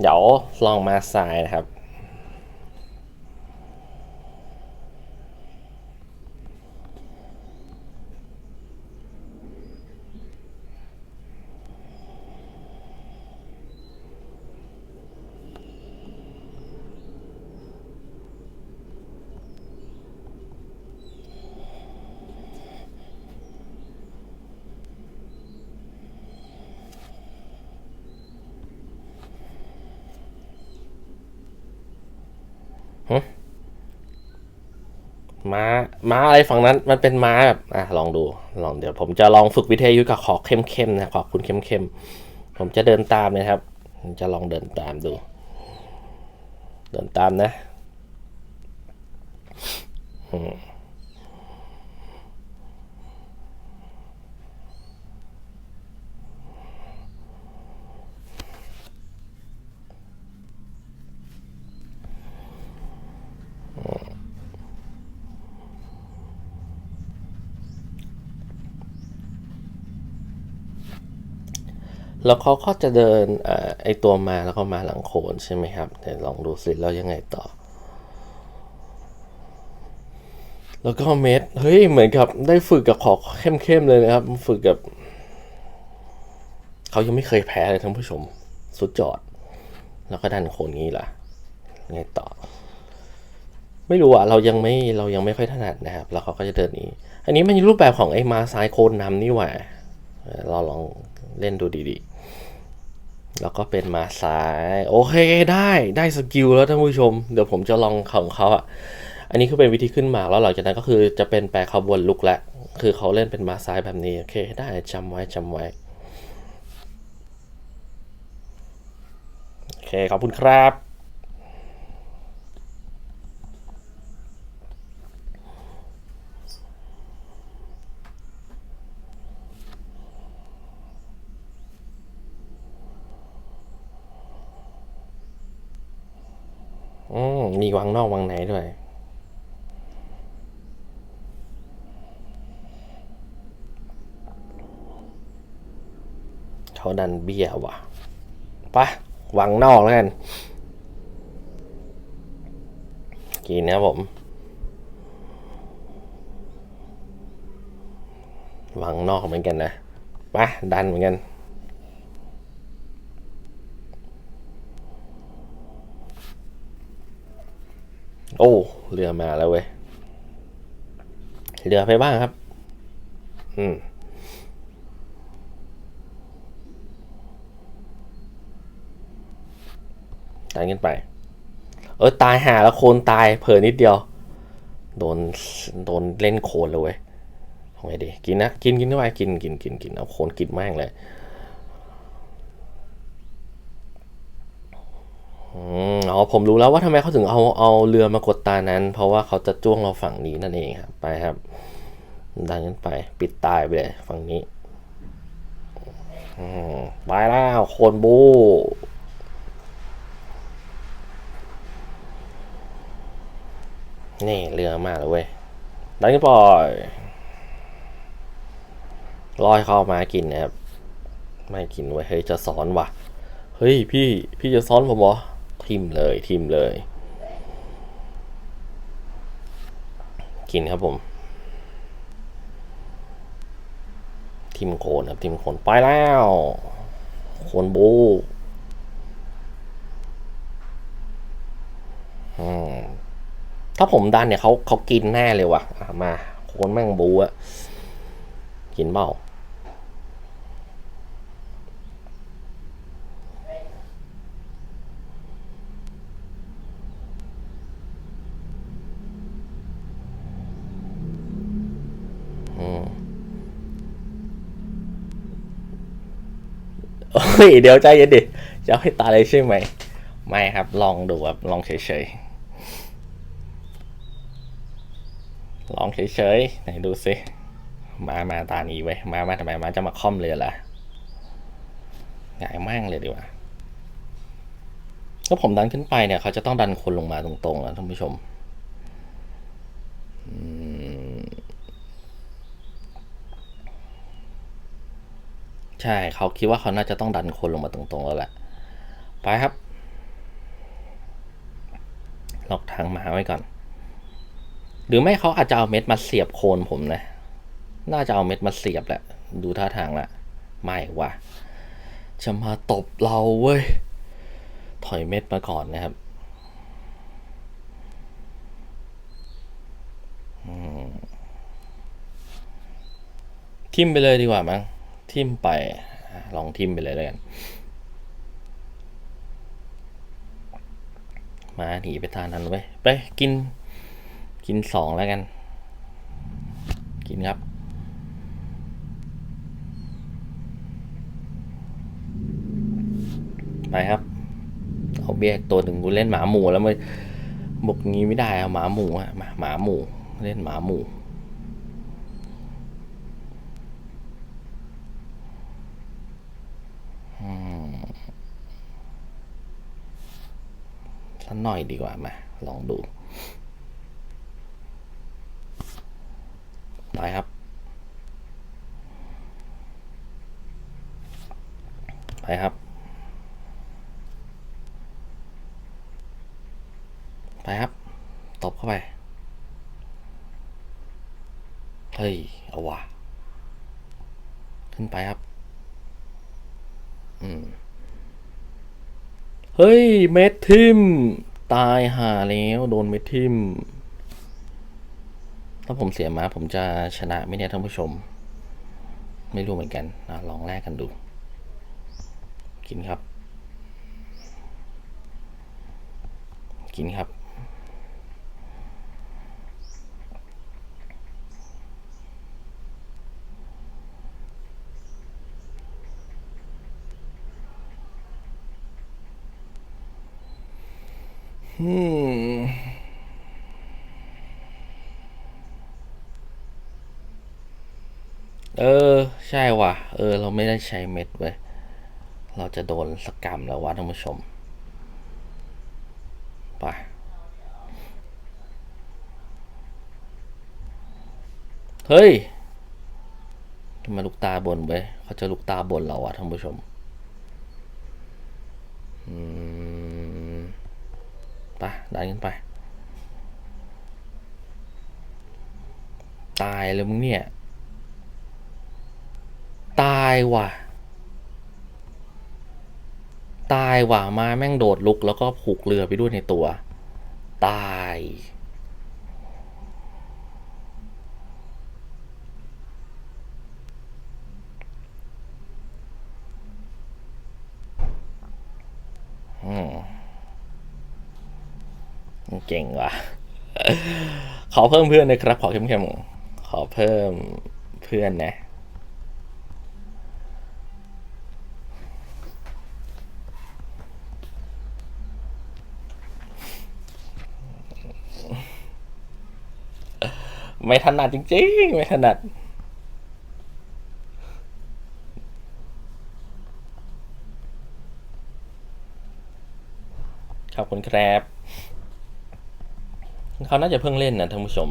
เดี๋ยวลองมาสายนะครับ ม้า ม้าอะไรฝั่งนั้น มันเป็นม้าแบบ อะ ลองดู ลองเดี๋ยวผมจะลองฝึกวิทยุกับขอเข้มๆนะ ขอคุณเข้มๆ ผมจะเดินตามนะครับ ผมจะลองเดินตามดู เดินตามนะ อืม แล้วเขาก็จะเดินอไอตัวมาแล้วก็มาหลังโคนใช่ไหมครับเดี๋ยวลองดูสิแล้วยังไงต่อ แล้วก็เม็ดเฮ้ยเหมือนกับได้ฝึกกับขอเข้มๆเลยนะครับ ฝึกกับเขายังไม่เคยแพ้เลยท่านผู้ชม สุดจอด แล้วก็ดันโคนงี้ล่ะไงต่อ ไม่รู้อะเรายังไม่เรายังไม่ค่อยถนัดนะครับ แล้วเขาก็จะเดินนี้ อันนี้มันรูปแบบของไอ้มาซ้ายโคนนำนี่หว่าเออเราลองเล่นดูดีๆ แล้วก็เป็นมาซ้ายโอเคได้ได้สกิลแล้วท่านผู้ชม เดี๋ยวผมจะลองของเขาอะอันนี้คือเป็นวิธีขึ้นมาแล้วหลังจากนั้นก็คือจะเป็นแปลขบวนลุกและ คือเขาเล่นเป็นมาซ้ายแบบนี้โอเคได้จำไว้จำไว้โอเคขอบคุณครับ อืมมีวังนอกวังในด้วย เขาดันเบี้ยว่ะปะวังนอกแล้วกัน กินนะผม วังนอกเหมือนกันนะปะดันเหมือนกัน โอ้ เรือมาแล้วเว้ย เรือไปบ้างครับ อืมตายกันไป เออ ตายหาแล้วโคนตายเผลอนิดเดียว โดน โดนเล่นโคนเลยเว้ยทำไงดี กินนะ กินกินเข้าไปกินกินกินกินเอาโคนกินม่งเลย อืมอ๋อผมรู้แล้วว่าทำไมเขาถึงเอาเอาเรือมากดตานั้น เพราะว่าเขาจะจ้วงเราฝั่งนี้นั่นเองครับไปครับ ดังนกันไปปิดตายไปเลยฝั่งนี้อืมไปแล้วโคนบูนี่เรือมาแล้วเว้ยดันกันปล่อยรอยเข้ามากินนะครับ ไม่กินเว้ยเฮ้ยจะสอนว่ะ เฮ้ยพี่พี่จะซ้อนผมเหรอ ทิมเลยทิมเลย กินครับผม ทิมโคนครับทิมโคนไปแล้ว โคนบูถ้าผมดันเนี่ยเขาเขากินแน่เลยว่ะอะมา โคนแม่งบูอะกินเปล่า ฮ้ยเดี๋ยวใจเย็นดิจะให้ตายเลยใช่ไหม ไม่ครับ ลองดูครับ ลองเฉยๆ ลองเฉยๆ ไหนดูสิมามาตานี้ไว้มามาทำไมมาจะมาค่อมเรือล่ะหงายมั่งเลยดีกว่าถ้าผมดันขึ้นไปเนี่ย เขาจะต้องดันคนลงมาตรงๆนะท่านผู้ชม ใช่เขาคิดว่าเขาน่าจะต้องดันคนลงมาตรงๆแล้วแหละ ไปครับ ล็อกทางมาไว้ก่อน หรือไม่เขาอาจจะเอาเม็ดมาเสียบโคนผมนะ น่าจะเอาเม็ดมาเสียบแหละ ดูท่าทางละ ไม่ว่ะ จะมาตบเราเว้ย ถอยเม็ดมาก่อนนะครับทิมไปเลยดีกว่ามั้ง ทิมไป ลองทิมไปเลยแล้วกัน มาหนีไปทางนั้นไว้ไปกิน กินสองแล้วกัน กินครับไปครับ เอาเบียร์ตัวหนึ่งกูเล่นหมาหมูแล้วไม่บอกงี้ไม่ได้เอาหมาหมูอะมาหมาหมูเล่นหมาหมู สักหน่อยดีกว่ามา ลองดูไปครับ ไปครับ ไปครับ ตบเข้าไป เฮ้ย เอาว่ะ ขึ้นไปครับ อืม เฮ้ย เม็ดทิม ตายหาแล้ว โดนเม็ดทิม ถ้าผมเสียมาผมจะชนะไหม่เนี่ยท่านผู้ชม ไม่รู้เหมือนกันนะลองแลกกันดู กินครับ กินครับ เออ ใช่ว่ะ เออ เราไม่ได้ใช้เม็ดเว้ย เราจะโดนสกรรมแล้ววะท่านผู้ชม ไปเฮ้ยทำไมาลูกตาบนเว้ยเขาจะลูกตาบนเราอะท่านผู้ชม อืม ดันกันไป ตายเลยมึงเนี่ย ตายว่ะ ตายว่ะมาแม่งโดดลุกแล้วก็ผูกเรือไปด้วยในตัว ตาย อืม เก่งว่ะ ขอเพิ่มเพื่อนนะครับ ขอเข้มๆขอเพิ่มเพื่อนนะ ไม่ถนัดจริงๆ ไม่ถนัดขอบคุณครับ เขาน่าจะเพิ่งเล่นนะท่านผู้ชม